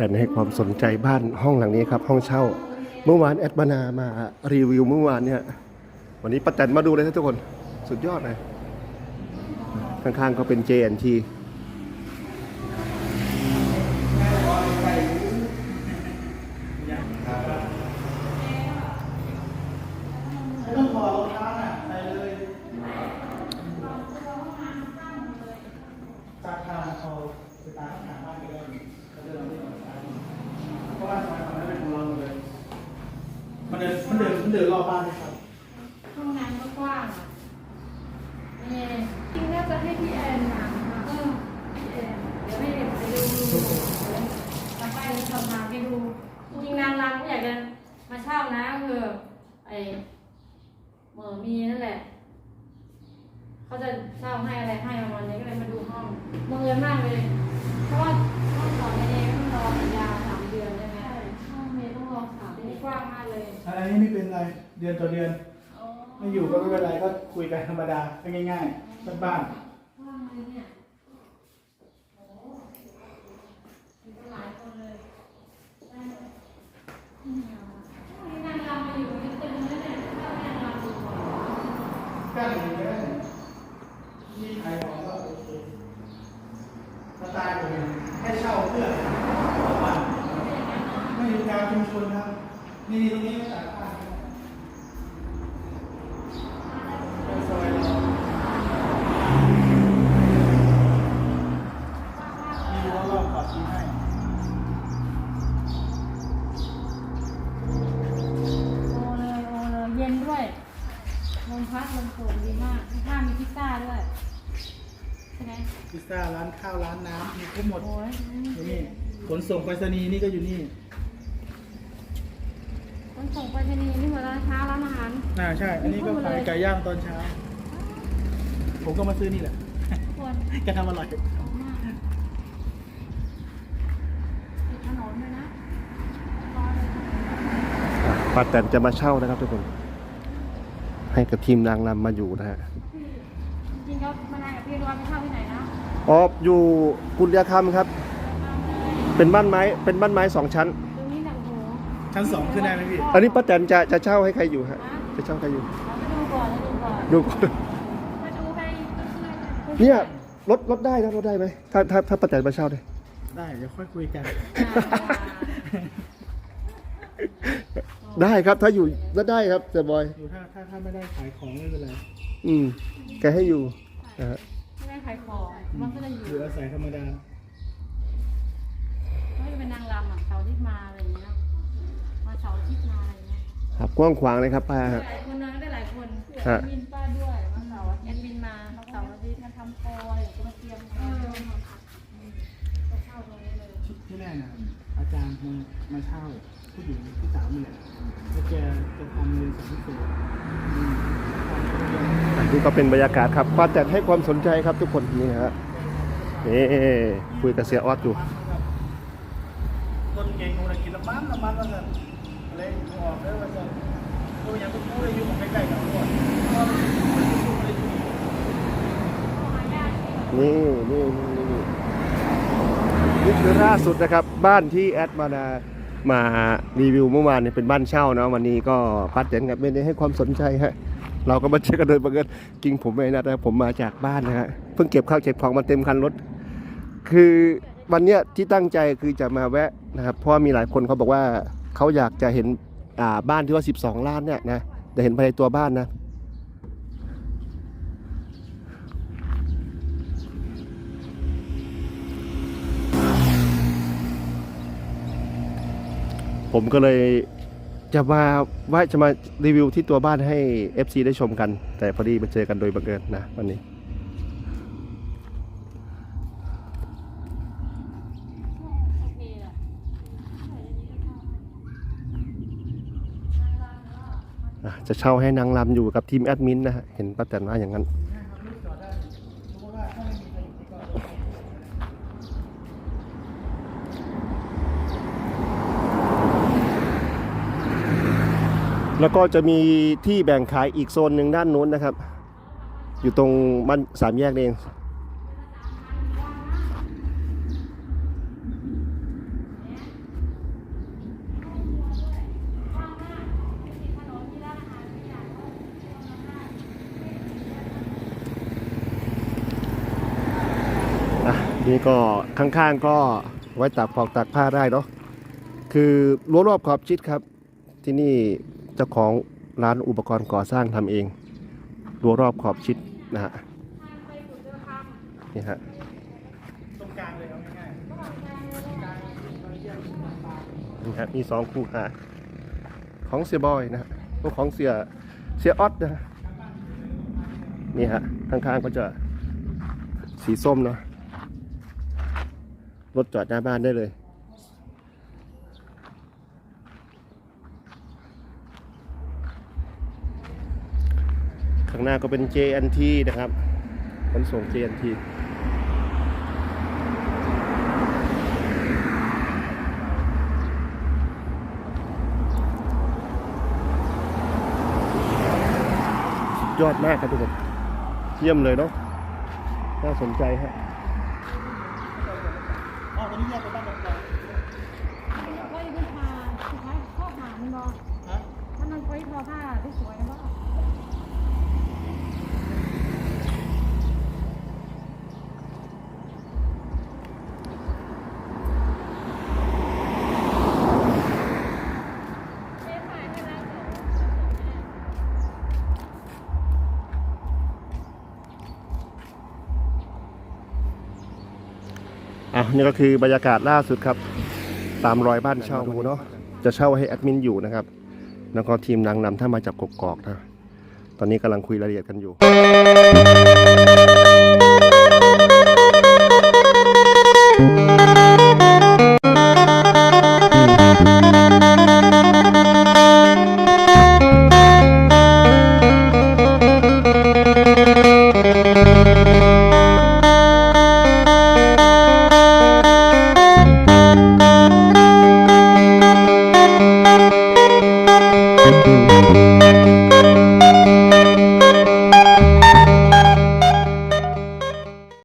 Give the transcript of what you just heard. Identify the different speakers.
Speaker 1: แต่ให้ความสนใจบ้านห้องหลังนี้ครับห้องเช่า เมื่อวานแอดบานามารีวิวเมื่อวานเนี่ยวันนี้ป้าแตนมาดูเลยนะทุกคนสุดยอดเลยข้างๆก็เป็น JNT
Speaker 2: ไม่ต้องถอรองเท้าน่ะใส่เลยตากผ้าเขาไปตากข้างหน้าบ้านก็ได้เขาจะเราไม่ เดินมันเดินรอบบ้านเลยครับ
Speaker 3: ห้องน้ำก็กว้างอะเอ่จริงน่าจะให้พี่แอนหนังค่ะเออพี่แอนเดี๋ยวให้เอ็มไปดูต่อไปสอบถามไปดู จริงนางรำก็อยากจะมาเช่านะคือไอเหมือมีนั่นแหละ เขาจะเช่าให้อะไรให้ประมาณนี้ก็เลยมาดูห้องบังเอิญมากเลย เพราะว่า อันนี้ไม่เป็
Speaker 2: นไรเดือนต่อเดือน
Speaker 3: อ๋อ
Speaker 2: ไม่อยู่ก็ไม่เป็นไรก็คุยกันธรรมดาง่ายๆบ้าน
Speaker 3: ว่างเลยเนี่ยโอ้โหมีหลายคนเลยได้ไหมอืมนี่นางรำมาอยู่นี่เต็มเลยเนี่ยถ้านางรำอยู่ก่อน
Speaker 2: ๆกั้นอย่างนี้ก็ได้มีใครบอกก็โอเคสไตล์ผมให้เช่าเพื่อบ้านไม่อยู่กลางชุมชนครับ นี่ตรงนี้ก็ตากผ้าเป็นซอยเรามีรั้วรอบขอบชิดให้
Speaker 3: โอเลยโอเลยเย็นด้วยลมพัดลมโผล่ดีมากข้ามีพิซซ่าด้วยใช่ไหม
Speaker 2: พิซซ่าร้านข้าวร้านน้ำมีครบหมดนี่ขนส่งไปรษณีย์นี่ก็อยู่นี่
Speaker 3: คนส่งไปที่นี่นี่เหมือนร้านค้าร้านอาหาร
Speaker 2: อ่าใช่ อันนี้ก็ขายไก่ย่างตอนเช้า ผมก็มาซื้อนี่แหละ
Speaker 3: ทุกคน
Speaker 2: แกทำอร่อย
Speaker 3: หอมมากติดถนนเลยนะร้อนเลย
Speaker 1: ป้าแตนจะมาเช่านะครับทุกคน ให้กับทีมนางรำมาอยู่นะฮะ
Speaker 3: จริงๆแล้วมานานกับพี่รู้ว่าไปเช่าที่ไหนนะ
Speaker 1: อ๋ออยู่กุลยาคำครับ เป็นบ้านไม้ เป็นบ้านไม้สองชั้น
Speaker 3: ตรงนี้หนังหู
Speaker 2: ชั้นสองขึ้นได้ไหมพี่
Speaker 1: อันนี้ป้าแตนจะจะเช่าให้ใครอยู่ฮะ จะเช่าใครอยู่
Speaker 3: เราไปดูก่อนเราดูก่อน
Speaker 1: ดูก่อน
Speaker 3: มาดูไป
Speaker 1: เนี่ยลดลดได้นะลดได้ไหมถ้าถ้าถ้าป้าแตนมาเช่าเลย
Speaker 2: ได้ เดี๋ยวค่อยคุยกัน
Speaker 1: ได้ครับถ้าอยู่ก็ได้ครับเจบอย
Speaker 2: อยู่ถ้าถ้าถ้าไม่ได้ขายของไม่เป็นไร
Speaker 1: อืมแกให้อยู่นะฮะ
Speaker 3: ไม่ได้ขายของมันก็จะอยู่
Speaker 2: อยู่อาศัยธรรมดา
Speaker 3: ไม่เป็นนางรำอะเสาร์อาที่มาอะไรอย่างเงี้ย มาเสาร์อาที่มาอะไรอย่างเงี้ย
Speaker 1: ครับกว้างขวางเลยครับป้า
Speaker 3: ห
Speaker 1: ฮะ
Speaker 3: ลายคนนะได้หลายคน
Speaker 1: ฮะ
Speaker 3: แอดมินป้าด้วยมาเสาร์แอดมินมาเสาร์อาทิตย์มาทำโปรอะไรอย่างเงี้ยมาเตรียมเออมาเช่าตรงนี้เลย
Speaker 2: ที่ที่แรกนะอาจารย์มามาเช่าผู้หญิงที่สามนี่แหละแล้วแกจะทำเรียนสามสูตรอืมทำเรียน
Speaker 1: นี่ก็เป็นบรรยากาศครับป้าแตนให้ความสนใจครับทุกคนนี่ฮะนี่คุยกับเสียออสอยู่
Speaker 2: ต้นเก่งเรากินน้ำมันน้ำมันแล้วกัน อะไรออกได้ว่าจะตัวอย่างต้องพูดอยุของใกล้ๆกันก่อนเพราะว่ามันเป็นอายุ
Speaker 1: นี่นี่นี่นี่นี่คือล่าสุดนะครับบ้านที่แอดมานามารีวิวเมื่อวานเนี่ยเป็นบ้านเช่าเนาะวันนี้ก็ป้าแตนกับไม่ได้ให้ความสนใจฮะเราก็มาเจอกันโดยบังเอิญจริงผมไม่นัดนะผมมาจากบ้านนะฮะเพิ่งเก็บข้าวเก็บของมาเต็มคันรถ คือวันเนี้ยที่ตั้งใจคือจะมาแวะนะครับเพราะมีหลายคนเขาบอกว่า เขาอยากจะเห็นบ้านที่ว่า 12 ล้านเนี่ยนะจะเห็นภายในตัวบ้านนะผมก็เลยจะมาว่าจะมารีวิวที่ตัวบ้านให้ FC ได้ชมกัน แต่พอดีมาเจอกันโดยบังเอิญนะวันนี้
Speaker 3: โอเคแหละ
Speaker 1: อะ จะเช่าให้นางรำอยู่กับทีมแอดมินนะฮะเห็นป้าแตนว่าอย่างนั้นแล้วก็จะมีที่แบ่งขายอีกโซนหนึ่งด้านนู้นนะครับ อยู่ตรงบ้านสามแยกเอง
Speaker 3: เนี่
Speaker 1: ก็ข้างๆก็ไว้ตากฟอกตากผ้าได้เนาะคือรั้วรอบขอบชิดครับ ที่นี่เจ้าของร้านอุปกรณ์ก่อสร้างทำเองรั้วรอบขอบชิดนะฮะนี่ฮะ
Speaker 2: ตรงกลางเลยเอาง่าย
Speaker 3: ระหว่างทางเลย
Speaker 2: ๆกลางเราเยี่ยมต่าง
Speaker 1: นี่ฮะมีสองคู่หาของเสียบอยนะฮะพวกของเสียเสียออสนะฮะนี่ฮะข้างๆก็จะสีส้มเนาะ รถจอดหน้าบ้านได้เลย ข้างหน้าก็เป็น JNT นะครับขนส่ง JNT ยอดมากครับทุกคน เยี่ยมเลยเนาะ น่าสนใจฮะ
Speaker 2: อ๋อตอนนี้แยกไปบ้านตรงกลาง
Speaker 3: ก็ยังเป็นผ้าสุดท้ายข้อหามันบอ
Speaker 2: ฮะ
Speaker 3: ถ้ามันไว้ทอผ้าที่สวยนะบ
Speaker 1: อะนี่ก็คือบรรยากาศล่าสุดครับตามรอยบ้านเช่าดูเนาะจะเช่าให้แอดมินอยู่นะครับ แล้วก็ทีมนางนำถ้ามาจากกกอกนะ ตอนนี้กำลังคุยรายละเอียดกันอยู่